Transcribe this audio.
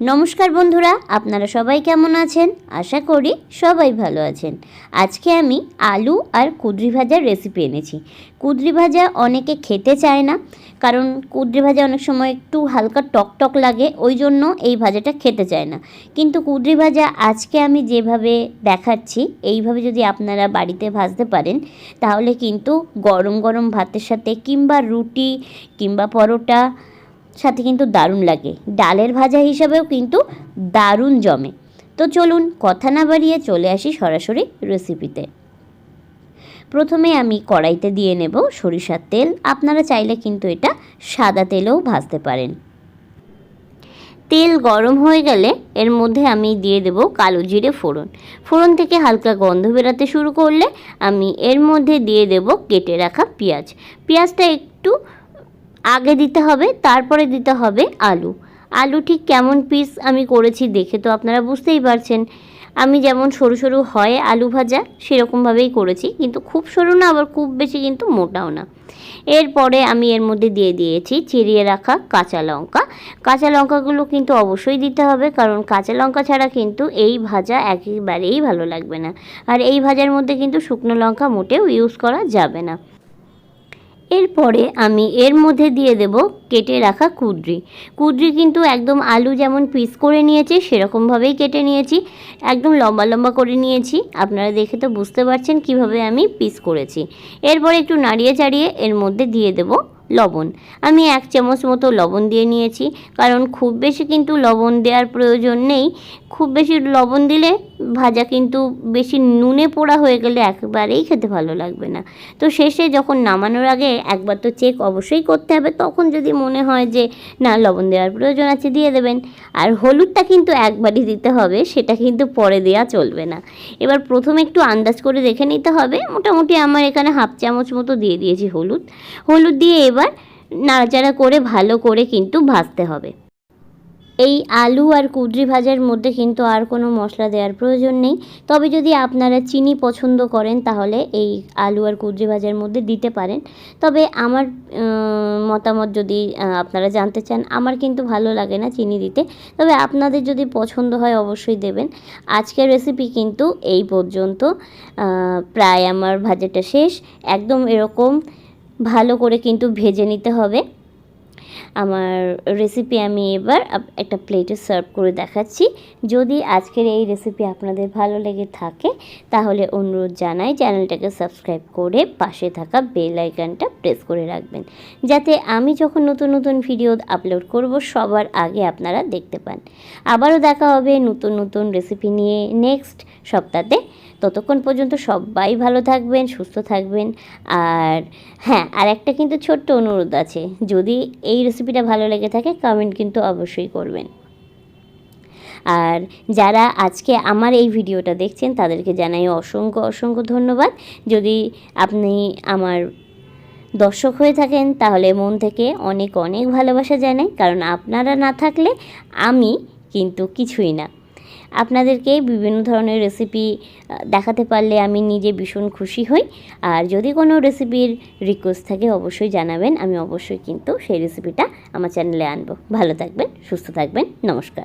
নমস্কার বন্ধুরা, আপনারা সবাই কেমন আছেন? আশা করি সবাই ভালো আছেন। আজকে আমি আলু আর কুদরি ভাজার রেসিপি এনেছি। কুদরি ভাজা অনেকে খেতে চায় না, কারণ কুদরি ভাজা অনেক সময় একটু হালকা টক টক লাগে, ওই জন্য এই ভাজাটা খেতে চায় না। কিন্তু কুদরি ভাজা আজকে আমি যেভাবে দেখাচ্ছি, এইভাবে যদি আপনারা বাড়িতে ভাজতে পারেন, তাহলে কিন্তু গরম গরম ভাতের সাথে কিংবা রুটি কিংবা পরোটা সাথে কিন্তু দারুণ লাগে। ডালের ভাজা হিসাবেও কিন্তু দারুণ জমে। তো চলুন কথা না বাড়িয়ে চলে আসি সরাসরি রেসিপিতে প্রথমে আমি কড়াইতে দিয়ে নেব সরিষার তেল। আপনারা চাইলে কিন্তু এটা সাদা তেলেও ভাজতে পারেন। তেল গরম হয়ে গেলে এর মধ্যে আমি দিয়ে দেব কালো জিরে ফোড়ন। ফোড়ন থেকে হালকা গন্ধ বেরাতে শুরু করলে আমি এর মধ্যে দিয়ে দেব কেটে রাখা পেঁয়াজ। পেঁয়াজটা একটু আগে দিতে হবে, তারপরে দিতে হবে আলু। আলু ঠিক কেমন পিস আমি করেছি দেখে তো আপনারা বুঝতেই পারছেন। আমি যেমন সরু সরু হয় আলু ভাজা সেরকমভাবেই করেছি। কিন্তু খুব সরু না, আবার খুব বেশি কিন্তু মোটাও না। এরপরে আমি এর মধ্যে দিয়ে দিয়েছি চিরিয়ে রাখা কাঁচা লঙ্কা। কাঁচা লঙ্কাগুলো কিন্তু অবশ্যই দিতে হবে, কারণ কাঁচা লঙ্কা ছাড়া কিন্তু এই ভাজা একেবারেই ভালো লাগবে না। আর এই ভাজার মধ্যে কিন্তু শুকনো লঙ্কা মোটেও ইউজ করা যাবে না। এরপরে আমি এর মধ্যে দিয়ে দেব কেটে রাখা কুদ্রি। কুদ্রি কিন্তু একদম আলু যেমন পিস করে নিয়েছি, সেরকমভাবেই কেটে নিয়েছি। একদম লম্বা লম্বা করে নিয়েছি। আপনারা দেখে তো বুঝতে পারছেন কীভাবে আমি পিস করেছি। এরপরে একটু নাড়িয়ে চাড়িয়ে এর মধ্যে দিয়ে দেব লবণ। আমি এক চামচ মতো লবণ দিয়ে নিয়েছি, কারণ খুব বেশি কিন্তু লবণ দেওয়ার প্রয়োজন নেই। খুব বেশি লবণ দিলে ভাজা কিন্তু বেশি নুনে পোড়া হয়ে গেলে একবারেই খেতে ভালো লাগবে না। তো শেষে যখন নামানোর আগে একবার তো চেক অবশ্যই করতে হবে, তখন যদি মনে হয় যে, না, লবণ দেওয়ার প্রয়োজন আছে, দিয়ে দেবেন। আর হলুদটা কিন্তু একবারই দিতে হবে, সেটা কিন্তু পরে দেওয়া চলবে না। এবার প্রথমে একটু আন্দাজ করে দেখে নিতে হবে। মোটামুটি আমার এখানে হাফ চামচ মতো দিয়ে দিয়েছি হলুদ। হলুদ দিয়ে এবার নাড়াচাড়া করে ভালো করে কিন্তু ভাজতে হবে। এই আলু আর কুদরি ভাজার মধ্যে কিন্তু আর কোনো মশলা দেওয়ার প্রয়োজন নেই। তবে যদি আপনারা চিনি পছন্দ করেন, তাহলে এই আলু আর কুদরি ভাজার মধ্যে দিতে পারেন। তবে আমার মতামত যদি আপনারা জানতে চান, আমার কিন্তু ভালো লাগে না চিনি দিতে। তবে আপনাদের যদি পছন্দ হয়, অবশ্যই দেবেন। আজকের রেসিপি কিন্তু এই পর্যন্ত। প্রায় আমার ভাজাটা শেষ। একদম এরকম ভালো করে কিন্তু ভেজে নিতে হবে। আমার রেসিপি আমি এবার একটা প্লেটে সার্ভ করে দেখাচ্ছি। যদি আজকের এই রেসিপি আপনাদের ভালো লেগে থাকে, তাহলে অনুরোধ জানাই চ্যানেলটাকে সাবস্ক্রাইব করে পাশে থাকা বেল আইকনটা প্রেস করে রাখবেন। যাতে আমি যখন নতুন নতুন ভিডিও আপলোড করব, সবার আগে আপনারা দেখতে পান। আবারও দেখা হবে নতুন নতুন রেসিপি নিয়ে নেক্সট সপ্তাহে। ততক্ষণ পর্যন্ত সবাই ভালো থাকবেন, সুস্থ থাকবেন। আর হ্যাঁ আর একটা কিন্তু ছোট্ট অনুরোধ আছে। যদি এই রেসিপিটা ভালো লেগে থাকে কমেন্ট কিন্তু অবশ্যই করবেন। আর যারা আজকে আমার এই ভিডিওটা দেখছেন, তাদেরকে জানাই অসংখ্য অসংখ্য ধন্যবাদ। যদি আপনি আমার দর্শক হয়ে থাকেন, তাহলে মন থেকে অনেক অনেক ভালোবাসা জানাই, কারণ আপনারা না থাকলে আমি কিন্তু কিছুই না। আপনাদেরকে বিভিন্ন ধরনের রেসিপি দেখাতে পারলে আমি নিজে ভীষণ খুশি হই। আর যদি কোনো রেসিপির রিকোয়েস্ট থাকে, অবশ্যই জানাবেন। আমি অবশ্যই কিন্তু সেই রেসিপিটা আমার চ্যানেলে আনব। ভালো থাকবেন, সুস্থ থাকবেন। নমস্কার।